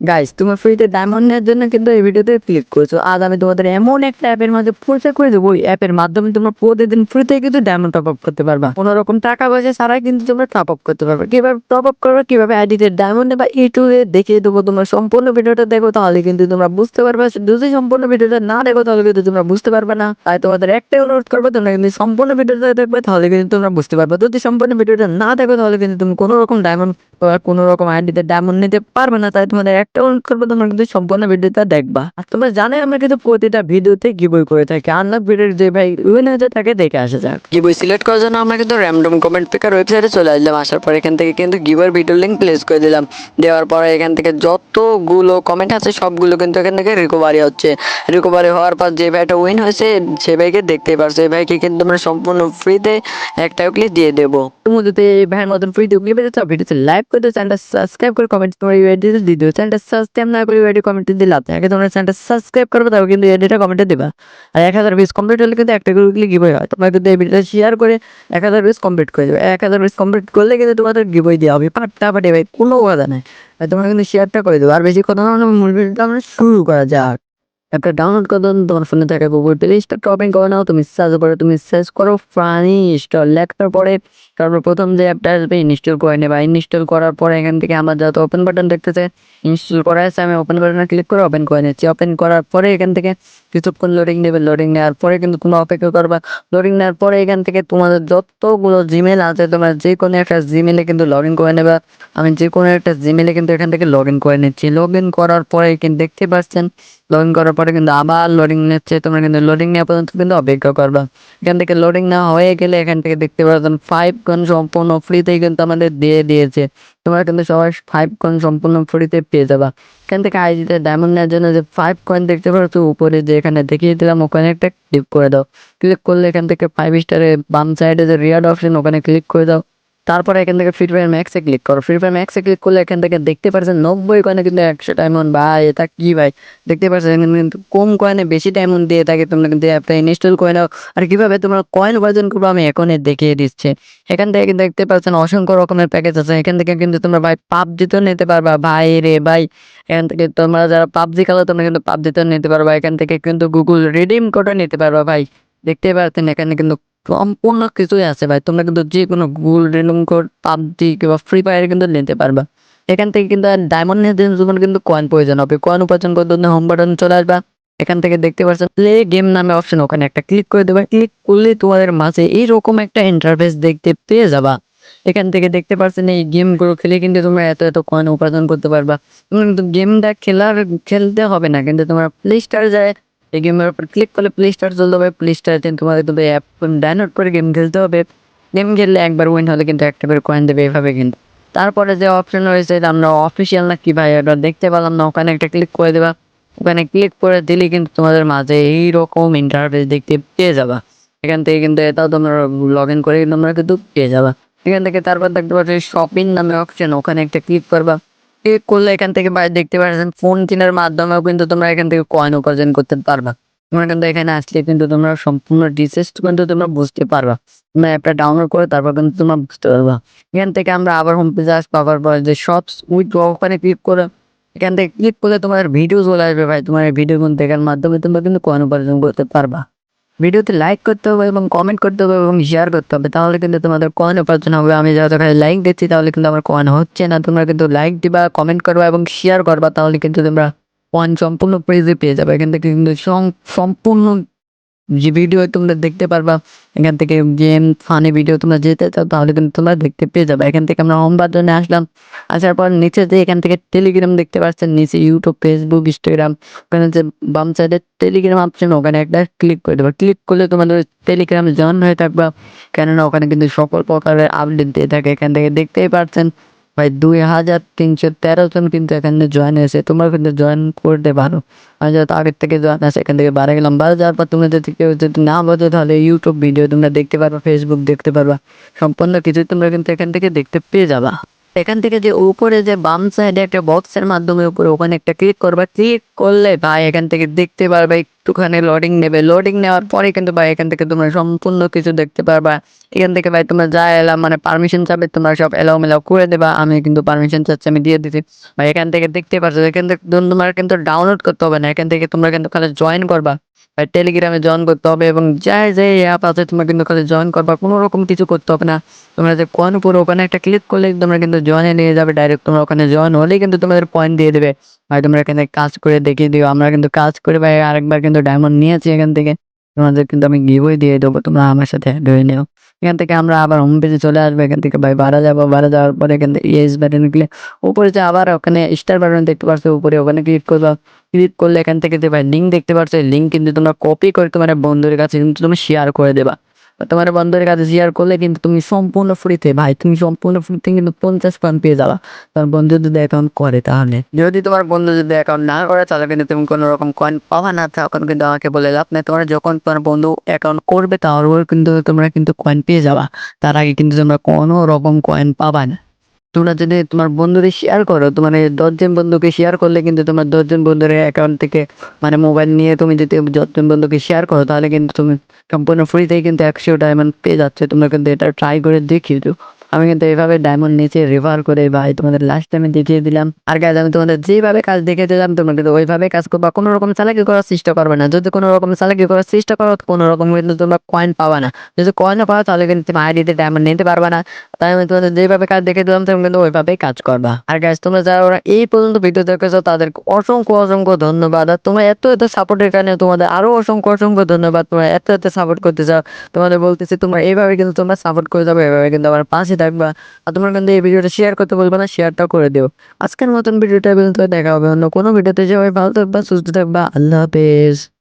Guys তুমি ফ্রিতে diamond নেওয়ার জন্য কিন্তু এই ভিডিওতে ক্লিক করেছ। আজ আমি তোমাদের এমন একটা অ্যাপের মাঝে পরিচয় করে দেবো। ওই অ্যাপের মাধ্যমে তোমরা প্রতিদিন ফ্রিতে কিন্তু ডায়মন্ড টপ আপ করতে পারবা। কোনো রকম টাকা পয়সা ছাড়াই কিন্তু তোমরা টপ আপ করতে পারবে। কীভাবে টপ আপ করবে, কীভাবে আইডিতে ডায়মন্ড বা এই টু দেখিয়ে দেবো তোমরা সম্পূর্ণ ভিডিওটা দেখো, তাহলে কিন্তু তোমরা বুঝতে পারবে। যদি সম্পূর্ণ ভিডিওটা না দেখো, তাহলে কিন্তু তোমরা বুঝতে পারবে না। তাই তোমাদের একটাই অনুরোধ করব, তোমরা কিন্তু সম্পূর্ণ ভিডিওটা দেখবে, তাহলে কিন্তু তোমরা বুঝতে পারবে। যদি সম্পূর্ণ ভিডিওটা না দেখো, তাহলে কিন্তু তুমি কোনো রকম ডায়মন্ড কোনো রকম আইডিতে ডায়মন্ড নিতে পারবে না। তাই তোমাদের একটা অনুরোধ করব তোমরা কিন্তু সম্পূর্ণ ভিডিওটা দেখবা। আর তোমরা জানো আমরা কিন্তু প্রতিটা ভিডিওতে গিবই করে থাকি। আনলাক ভিডিওর যে ভাই উইন হয়েছে তাকে দেখে আসা যাক। গিবই সিলেক্ট করার জন্য আমরা কিন্তু র্যান্ডম কমেন্ট পিকার ওয়েবসাইটে চলে আসলাম। আসার পর এখান থেকে কিন্তু গিবার ভিডিও লিঙ্ক প্লেস করে দিলাম। দেওয়ার পরে এখান থেকে যতগুলো কমেন্ট আছে সবগুলো কিন্তু এখান থেকে রিকভারি হচ্ছে। রিকভারি হওয়ার পর যে ভাইটা উইন হয়েছে সে ভাইকে দেখতেই পারছ। এই ভাইকে কিন্তু আমরা সম্পূর্ণ ফ্রিতে একটা উইকলি দিয়ে দেবো। তুমি যদি এই ভাইয়ের মতন ফ্রিতে উইকলি পেতে চাও ভিডিওতে লাইক করে দিও চ্যানেলটা সাবস্ক্রাইব করে কমেন্ট ইউআইডিতে দিয়ে দিও চ্যানেলটা সাবস্ক্রাইব না করে ইউআইডি কমেন্টে দিলে। লাভ আগে তোমরা চ্যানেলটা সাবস্ক্রাইব করবে, তারপর কিন্তু ইউআইডিটা কমেন্টে দেবা। আর এক হাজার বিশ কমপ্লিট হলে কিন্তু একটা করে গিবই হয়। তোমরা কিন্তু এই শেয়ার করে এক হাজার বিশ কমপ্লিট করে দেবে। এক হাজার বিশ কমপ্লিট করলে কিন্তু তোমাদের গিবই দেওয়া হবে। পাট্টা পাটে ভাই কোনো কথা নেই। তোমরা কিন্তু শেয়ারটা করে দেবো। আর বেশি কথা না মূল ভিডিওটা আমরা শুরু করা যাক। অ্যাপটা ডাউনলোড করে দাও, তোমার ফোনে থাকা গুগল প্লে স্টোর ওপেন করে নাও, তুমি সার্চ করে, তুমি সার্চ করো ফানি স্টোর লেখার পরে তারপর প্রথম যে অ্যাপটা আসবে ইনস্টল করে নেবা। ইনস্টল করার পরে এখান থেকে আমার যত ওপেন বাটন দেখতেছে ইনস্টল করা আছে, আমি ওপেন বাটনে ক্লিক করে ওপেন করে নিচ্ছি। ওপেন করার পরে এখান থেকে কিছুক্ষণ লোডিং নেবে লোডিং নেওয়ার পরে কিন্তু তোমরা অপেক্ষা করবা। লোডিং নেওয়ার পরে এখান থেকে তোমাদের যতগুলো জিমেল আছে, তোমরা যে কোনো একটা জিমেলে কিন্তু লগ ইন করে নেবা। আমি যে কোনো একটা জিমেলে কিন্তু এখান থেকে লগ ইন করে নিচ্ছি। লগ ইন করার পরে কিন্তু দেখতে পাচ্ছেন লগ ইন করার পরে কিন্তু আবার লোডিং নিচ্ছে। তোমরা কিন্তু লোডিং নেওয়া পর্যন্ত কিন্তু অপেক্ষা করবা। এখান থেকে লোডিং না হয়ে গেলে এখান থেকে দেখতে পাচ্ছেন ফাইভ কন সম্পূর্ণ ফ্রিতে কিন্তু আমাদের দিয়ে দিয়েছে। তোমরা কিন্তু সবাই ফাইভ কয়েন সম্পূর্ণ ফ্রিতে পেয়ে যাবা। এখান থেকে আইডিতে ডায়মন্ড নেওয়ার জন্য যে ফাইভ কয়েন দেখতে পাচ্ছ উপরে যে এখানে দেখিয়ে দিলাম, ওখানে একটা ক্লিক করে দাও। ক্লিক করলে এখান থেকে ফাইভ স্টারে বাম সাইডে যে রিয়ার্ড অপশন ওখানে ক্লিক করে দাও। তারপরে এখান থেকে ফ্রি ফায়ার ম্যাক্সে ক্লিক করো। ফ্রি ফায়ার ম্যাক্সে ক্লিক করলে এখান থেকে দেখতে পারছেন নব্বই কয়েনে কিন্তু একশো ডায়মন্ড ভাই, এটা কি ভাই? দেখতে পারছেন কিন্তু কম কয়েনে বেশি ডায়মন্ড দিয়ে থাকে তোমরা কিন্তু অ্যাপটা ইনস্টল করে নাও। আর কীভাবে তোমরা কয়েন উপার্জন করব আমি এখনই দেখিয়ে দিচ্ছি। এখান থেকে কিন্তু দেখতে পাচ্ছেন অসংখ্য রকমের প্যাকেজ আছে। এখান থেকে কিন্তু তোমরা ভাই পাবজিতেও নিতে পারবা। ভাই রে ভাই, এখান থেকে তোমরা যারা পাবজি খেলো তোমরা কিন্তু পাবজিতেও নিতে পারবা। এখান থেকে কিন্তু গুগল রিডিম কোডও নিতে পারবা ভাই। দেখতে পাচ্ছেন এখানে কিন্তু সম্পূর্ণ কিছুই আছে ভাই। তোমরা কিন্তু যে কোনো গুগল রিডিম কোড পাবজি কিংবা ফ্রি ফায়ার কিন্তু নিতে পারবা। এখান থেকে কিন্তু ডায়মন্ড নিয়ে জন্য কিন্তু কয়েন প্রয়োজন হবে। কয়েন উপার্জন জন্য হোম বাটন চলে আসবা। এখান থেকে দেখতে পাচ্ছেন প্লে গেম নামে অপশন ওখানে একটা ক্লিক করে দেবা। ক্লিক করলে তোমাদের মাঝে এইরকম একটা ইন্টারফেস দেখতে পেয়ে যাবা। এখান থেকে দেখতে পাচ্ছেন এই গেমগুলো খেলে কিন্তু তোমরা এত এত কয়েন উপার্জন করতে পারবা। তোমরা কিন্তু গেমটা খেলার, খেলতে হবে না। কিন্তু তোমরা প্লে স্টার যায় এই গেমের উপর ক্লিক করলে প্লে স্টার চলতে হবে প্লে স্টারে তোমাদের কিন্তু অ্যাপ ডাউনলোড করে গেম খেলতে হবে। গেম খেললে একবার উইন হলে কিন্তু একটা করে কয়েন দেবে এভাবে কিন্তু। তারপরে যে অপশন রয়েছে আমরা অফিসিয়াল না কি ভাই? এটা দেখতে পেলাম না, ওখানে একটা ক্লিক করে দেবা। ওখানে ক্লিক করে দিলে কিন্তু তোমাদের মাঝে এইরকম ইন্টারফেস দেখতে পেয়ে যাবা। এখান থেকে কিন্তু এটাও তোমরা লগ ইন করে তোমরা কিন্তু পেয়ে যাবা। এখান থেকে তারপর দেখতে পাচ্ছ শপিং নামে অপশন ওখানে একটা ক্লিক করবা। করলে এখান থেকে দেখতে পাচ্ছেন ফোন কেনার মাধ্যমেও কিন্তু তোমরা এখান থেকে কয়েন উপার্জন করতে পারবা। তোমরা কিন্তু এখানে আসলে কিন্তু তোমরা সম্পূর্ণ ডিটেলস কিন্তু তোমরা বুঝতে পারবা। তোমরা অ্যাপটা ডাউনলোড করে তারপর কিন্তু তোমরা বুঝতে পারবা। এখান থেকে আমরা আবার হোম পেজে আসব, আবার পরে যে শপস উইথ ওখানে ক্লিক করে। এখান থেকে ক্লিক করলে তোমার ভিডিও চলে আসবে ভাই তোমার ভিডিও কিন্তু দেখার মাধ্যমে তোমরা কিন্তু কয়েন উপার্জন করতে পারবা। ভিডিওতে লাইক করতে হবে এবং কমেন্ট করতে হবে এবং শেয়ার করতে হবে। তাহলে কিন্তু তোমাদের কয়েন উপার্জন হবে। আমি যত লাইক দিচ্ছি, তাহলে কিন্তু আমার কয়েন হচ্ছে না। তোমরা কিন্তু লাইক দিবা কমেন্ট করবা এবং শেয়ার করবা, তাহলে কিন্তু তোমরা কয়েন সম্পূর্ণ প্রেজে পেয়ে যাবে। কিন্তু কিন্তু সম- সম্পূর্ণ যে ভিডিও তোমরা দেখতে পারবা, এখান থেকে গেম ফানি ভিডিও তোমরা যেতে চাও, তাহলে কিন্তু তোমরা দেখতে পেয়ে যাবে। এখান থেকে আমরা হোম আসলাম। আসার পর নিচে যে এখান থেকে টেলিগ্রাম দেখতে পাচ্ছেন, নিচে ইউটিউব ফেসবুক ইনস্টাগ্রাম ওখানে যে বাম সাইডে টেলিগ্রাম অপশন ওখানে একটা ক্লিক করে দেবা। ক্লিক করলে তোমাদের টেলিগ্রাম জয়েন হয়ে থাকবা। কেননা ওখানে কিন্তু সকল প্রকারের আপডেট দিয়ে থাকে। এখান থেকে দেখতেই পাচ্ছেন ভাই দুই হাজার তিনশো তেরো জন কিন্তু এখানে জয়েন হয়েছে। তোমরা কিন্তু জয়েন করতে পারো। আমি যত আগের থেকে জয়েন আছে, এখান থেকে বাড়া গেলাম। বারো যাওয়ার পর তোমরা যদি কেউ যদি না বোঝো, তাহলে ইউটিউব ভিডিও তোমরা দেখতে পারবা ফেসবুক দেখতে পারবা। সম্পূর্ণ কিছু তোমরা কিন্তু এখান থেকে দেখতে পেয়ে যাবা। এখান থেকে যে উপরে যে বাম সাইডে একটা বক্সের মাধ্যমে উপরে ওখানে একটা ক্লিক করবা ক্লিক করলে ভাই এখান থেকে দেখতে পারবে, একটুখানি লোডিং নেবে। লোডিং নেওয়ার পরে কিন্তু ভাই এখান থেকে তোমরা সম্পূর্ণ কিছু দেখতে পারবা। এখান থেকে ভাই তোমরা যা এলাম মানে পারমিশন চাবে, তোমরা সব এলাও মেলাও করে দেবা। আমি কিন্তু পারমিশন চাচ্ছি, আমি দিয়ে দিচ্ছি ভাই এখান থেকে দেখতে পারছ, এখান থেকে তোমার কিন্তু ডাউনলোড করতে হবে না, এখান থেকে তোমরা কিন্তু খালি জয়েন করবা। টেলিগ্রামে জয়েন করতে হবে এবং যাই যে অ্যাপ আছে, তোমরা কিন্তু খালি জয়েন করবা কোনো রকম কিছু করতে হবে না। তোমরা যে কোন উপরে ওখানে একটা ক্লিক করলে তোমরা কিন্তু জয়েনে নিয়ে যাবে ডাইরেক্ট তোমরা ওখানে জয়েন হলেই কিন্তু তোমাদের পয়েন্ট দিয়ে দেবে। ভাই, তোমরা এখানে কাজ করে দেখিয়ে দিও, আমরা কিন্তু কাজ করে ভাই, আরেকবার কিন্তু ডায়মন্ড নিয়েছি এখান থেকে। তোমাদের কিন্তু আমি গিভই দিয়ে দেবো, তোমরা আমার সাথে ধরে নিও। এখান থেকে আমরা আবার হোম পেজে চলে আসব, এখান থেকে ভাই বাড়া যাব বাড়া যাওয়ার পরে এখান থেকে ইয়েস বাটন ক্লিক উপরে যে আবার ওখানে স্টার বাটন দেখতে পাচ্ছ উপরে ওখানে ক্লিক করবা ক্লিক করলে এখান থেকে ভাই লিঙ্ক দেখতে পাচ্ছ লিঙ্ক কিন্তু তোমরা কপি করে তোমার বন্ধুর কাছে কিন্তু তুমি শেয়ার করে দেবা। তোমার বন্ধুর কাছে শেয়ার করলে কিন্তু তুমি সম্পূর্ণ ফ্রিতে ভাই। তুমি সম্পূর্ণ ফ্রিতে কিন্তু পঞ্চাশ পয়েন্ট পেয়ে যাবা। তোমার বন্ধু যদি অ্যাকাউন্ট করে তাহলে। যদি তোমার বন্ধু যদি অ্যাকাউন্ট না করে, তাহলে কিন্তু তুমি কোনো রকম কয়েন পাবা না। তখন কিন্তু আমাকে বলে লাভ নেই। তোমার যখন তোমার বন্ধু অ্যাকাউন্ট করবে তাহলে কিন্তু তোমরা কিন্তু কয়েন পেয়ে যাবা। তার আগে কিন্তু তোমরা কোনো রকম কয়েন পাবা না। তোমরা যদি তোমার বন্ধুদের শেয়ার করো তোমার এই দশজন বন্ধুকে শেয়ার করলে কিন্তু তোমার দশজন বন্ধুর অ্যাকাউন্ট থেকে মানে মোবাইল নিয়ে তুমি যদি দশজন বন্ধুকে শেয়ার করো, তাহলে কিন্তু তুমি সম্পূর্ণ ফ্রিতেই কিন্তু একশো ডায়মন্ড পেয়ে যাচ্ছে। তোমরা কিন্তু এটা ট্রাই করে দেখিয়ে দিও আমি কিন্তু এইভাবে ডায়মন্ড নিচে রিভার করে ভাই, তোমাদের লাস্ট টাইমে দেখিয়ে দিলাম। আর গাইজ আমি তোমাদের যেভাবে কাজ দেখে দিলাম তোমরা কিন্তু ওইভাবে কাজ করবা। কোনো রকম চালাকি করার চেষ্টা করবে না। যদি কোনো রকম চালাকি করার চেষ্টা করো কোনো রকম কিন্তু তোমরা কয়েন পাবা না। যদি কয়েন পাও, তাহলে কিন্তু তুমি আইডিতে ডায়মন্ড নিতে পারবে না। তাই আমি তোমাদের যেভাবে কাজ দেখে দিলাম, তুমি কিন্তু ওইভাবেই কাজ করবা। আর গাইজ তোমরা যারা ওরা এই পর্যন্ত ভিডিও দেখেছ, তাদেরকে অসংখ্য অসংখ্য ধন্যবাদ। আর তোমরা এত এত সাপোর্টের কারণে তোমাদের আরও অসংখ্য অসংখ্য ধন্যবাদ। তোমরা এত এত সাপোর্ট করতে চাও, তোমাদের বলতেছি তোমরা এইভাবে কিন্তু তোমরা সাপোর্ট করে যাবে, এভাবে কিন্তু আমার পাশে থাকবা। আর তোমরা কিন্তু এই ভিডিওটা শেয়ার করতে বলবে না শেয়ারটাও করে দিও। আজকের মতন ভিডিওটা দেখা হবে অন্য কোনো ভিডিওতে যাবে ভালো থাকবা, সুস্থ থাকবা, আল্লাহ হাফেজ।